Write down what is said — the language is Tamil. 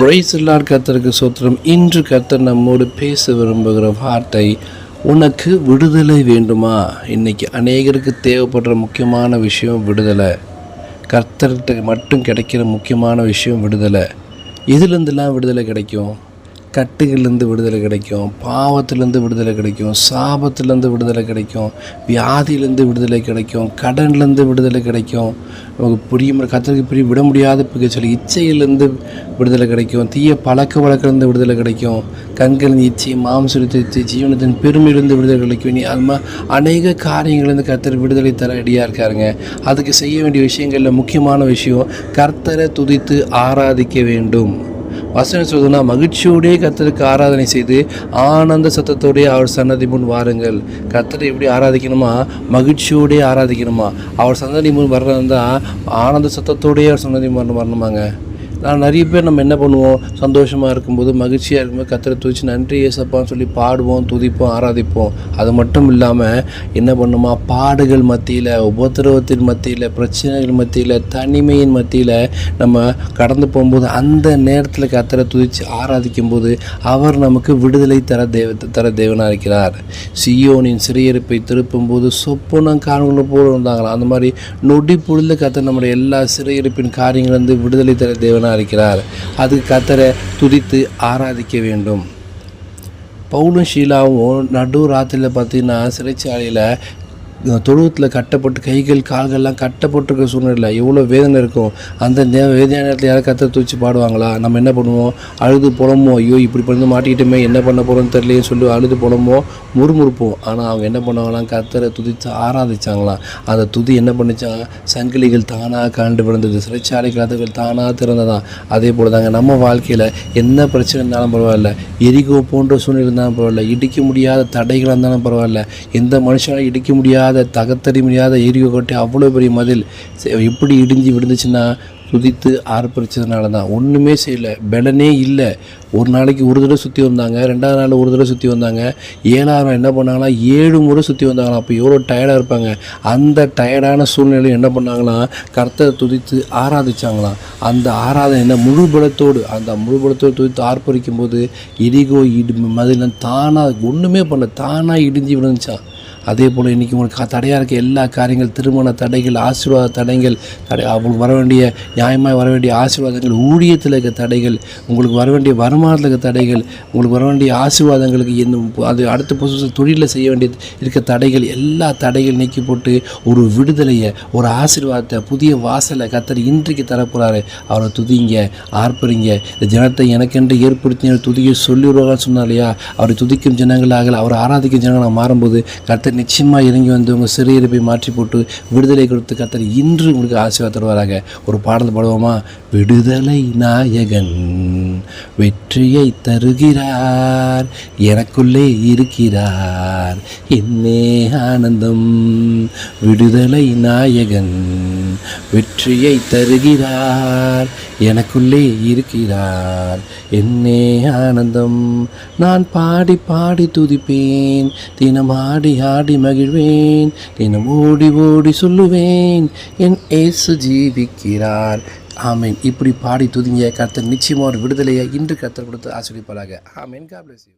பிரைஸ் எல்லார் கர்த்தருக்கு சோத்திரம். இன்று கர்த்தர் நம்மோடு பேச விரும்புகிற வார்த்தை உனக்கு விடுதலை வேண்டுமா? இன்னைக்கு அநேகருக்கு தேவைப்படுற முக்கியமான விஷயம் விடுதலை. கர்த்தர்கிட்ட மட்டும் கிடைக்கிற முக்கியமான விஷயம் விடுதலை. எதுலேருந்துலாம் விடுதலை கிடைக்கும்? கட்டுகள்லேருந்து விடுதலை கிடைக்கும் பாவத்திலேருந்து விடுதலை கிடைக்கும் சாபத்திலேருந்து விடுதலை கிடைக்கும் வியாதியிலேருந்து விடுதலை கிடைக்கும் கடன்லேருந்து விடுதலை கிடைக்கும். நமக்கு புரியும் கத்தருக்கு புரிய விட முடியாத சொல்லி இச்சையிலேருந்து விடுதலை கிடைக்கும் தீய பழக்க வழக்கிலேருந்து விடுதலை கிடைக்கும். கண்களின் இச்சை மாம்சத்தின் இச்சை ஜீவனத்தின் பெருமையிலிருந்து விடுதலை கிடைக்கும். நீ அது மாதிரி அநேக காரியங்கள்லேருந்து கர்த்தர் விடுதலை தர ரெடியாக இருக்காருங்க. அதுக்கு செய்ய வேண்டிய விஷயங்களில் முக்கியமான விஷயம் கர்த்தரை துதித்து ஆராதிக்க வேண்டும். வசனம் சொல்லுதுன்னா மகிழ்ச்சியோடே கர்த்தருக்கு ஆராதனை செய்து ஆனந்த சத்தத்தோடே அவர் சன்னதி முன் வாருங்கள். கத்தரை எப்படி ஆராதிக்கணுமா? மகிழ்ச்சியோடே ஆராதிக்கணுமா? அவர் சன்னதி முன் வர்றதா ஆனந்த சத்தத்தோடே அவர் சன்னதி முன் வரணுமாங்க? நான் நிறைய பேர் நம்ம என்ன பண்ணுவோம்? சந்தோஷமாக இருக்கும்போது மகிழ்ச்சியாக இருக்கும்போது கத்தரை தூச்சி நன்றி ஏசப்பான்னு சொல்லி பாடுவோம் துதிப்போம் ஆராதிப்போம். அது மட்டும் இல்லாமல் என்ன பண்ணுமா? பாடுகள் மத்தியில் உபத்திரவத்தின் மத்தியில் பிரச்சனைகள் மத்தியில் தனிமையின் மத்தியில் நம்ம கடந்து போகும்போது அந்த நேரத்தில் கத்தரை துதிச்சு ஆராதிக்கும் போது அவர் நமக்கு விடுதலை தர தேவ தர தேவனாக இருக்கிறார். சியோனின் சிறையிருப்பை திருப்பும்போது சொப்பனம் காரணங்களும் போல இருந்தாங்களாம். அந்த மாதிரி நொடி பொழுது கத்த நம்முடைய எல்லா சிறையிருப்பின் வந்து விடுதலை தர தேவனாக இருக்கிறார் அது கத்தரை துதித்து ஆராதிக்க வேண்டும். பவுலும் ஷீலாவும் நடு ராத்திரியில் பார்த்தீங்கன்னா சிறைச்சாலையில் தொழுவத்தில் கட்டப்பட்டு கைகள் கால்கள்லாம் கட்டப்பட்டிருக்க சூழ்நிலை எவ்வளோ வேதனை இருக்கும் அந்த நே வேதனை நேரத்தில் யாராவது கத்த தூச்சி பாடுவாங்களா? நம்ம என்ன பண்ணுவோம்? அழுது புலமோ ஐயோ இப்படி பண்ணி மாட்டிக்கிட்டோமே என்ன பண்ண போகிறோம்னு தெரியலையே சொல்லி அழுது புலமோ முறுமுறுப்போம். ஆனால் அவங்க என்ன பண்ணுவாங்களாம்? கத்தரை துதித்து ஆராதிச்சாங்களாம். அந்த துதி என்ன பண்ணிச்சாங்க? சங்கிலிகள் தானாக கண்டு விழுந்தது. சிறைச்சாலை கதவுகள் தானாக திறந்ததான் அதே போல் தாங்க நம்ம வாழ்க்கையில் என்ன பிரச்சனை இருந்தாலும் பரவாயில்ல. எரிகோ போன்ற சூழ்நிலை இருந்தாலும் பரவாயில்ல. இடிக்க முடியாத தடைகளாக இருந்தாலும் பரவாயில்ல. எந்த மனுஷனாலும் இடிக்க முடியாத தகத்தறி முடியாத எரிவை கொட்டி அவ்வளோ பெரிய மதில் சே- எப்படி இடிஞ்சு விழுந்துச்சுன்னா துதித்து ஆர்ப்பரிச்சதுனால தான் ஒன்றுமே செய்யலை. பலனே இல்லை. ஒரு நாளைக்கு ஒரு தடவை சுற்றி வந்தாங்க. ரெண்டாவது நாள் ஒரு தடவை சுற்றி வந்தாங்க. ஏழாயிரம் என்ன பண்ணாங்கன்னா ஏழு முறை சுற்றி வந்தாங்களாம். அப்போ எவ்வளோ டயர்டாக இருப்பாங்க. அந்த டயர்டான சூழ்நிலையில் என்ன பண்ணாங்களாம் கர்த்தரை துதித்து ஆராதிச்சாங்களாம். அந்த ஆராதனை என்ன? முழு பலத்தோடு. அந்த முழு பலத்தோடு துதித்து ஆர்ப்பரிக்கும் போது எரிகோ இடி மதில் தானாக ஒன்றுமே பண்ண தானாக இடிஞ்சு விழுந்துச்சான் அதே போல் இன்றைக்கி உங்களுக்கு தடையாக இருக்க எல்லா காரியங்கள் திருமண தடைகள் ஆசீர்வாத தடைகள் தடை அவங்களுக்கு வர வேண்டிய நியாயமாக வர வேண்டிய ஆசீர்வாதங்கள் ஊழியத்தில் இருக்க தடைகள் உங்களுக்கு வர வேண்டிய வருமானத்தில் இருக்க தடைகள் உங்களுக்கு வர வேண்டிய ஆசீர்வாதங்களுக்கு எந்த அது அடுத்த புதுசு தொழிலில் செய்ய வேண்டிய இருக்க தடைகள் எல்லா தடைகள் நீக்கி போட்டு ஒரு விடுதலையை ஒரு ஆசீர்வாதத்தை புதிய வாசலை கத்தர் இன்றைக்கு தரப்போகிறாரு அவரை துதிங்க ஆர்ப்பரிங்க. இந்த ஜனத்தை எனக்கென்று ஏற்படுத்தின துதியை சொல்லிவிடுவாங்கன்னு சொன்னார் இல்லையா? அவரை துதிக்கும் ஜனங்களாக அவரை ஆராதிக்கும் ஜனங்களாக மாறும்போது கர்த்தர் நிச்சயமாக இறங்கி வந்து உங்கள் சிறையிருப்பை மாற்றி போட்டு விடுதலை கொடுத்து கத்தர் இன்று உங்களுக்கு ஆசீர்வாத தருவாராக. ஒரு பாடல் பாடுவோமா? விடுதலை நாயகன் வெற்றியை தருகிறார் எனக்குள்ளே இருக்கிறார். என்னே ஆனந்தம். விடுதலை நாயகன் வெற்றியை தருகிறார். எனக்குள்ளே இருக்கிறார். என்னே ஆனந்தம். நான் பாடி பாடி துதிப்பேன். தினம் ஆடி ஆடி மகிழ்வேன். தினம் ஓடி ஓடி சொல்லுவேன். என் ஏசு ஜீவிக்கிறார். ஆமேன். இப்படி பாடி துதிங்க கர்த்தர். நிச்சயமாக ஒரு விடுதலையை இன்று கர்த்தர் கொடுத்து ஆசிரியப்பாராக ஆமேன். காப்ளஸ் யூ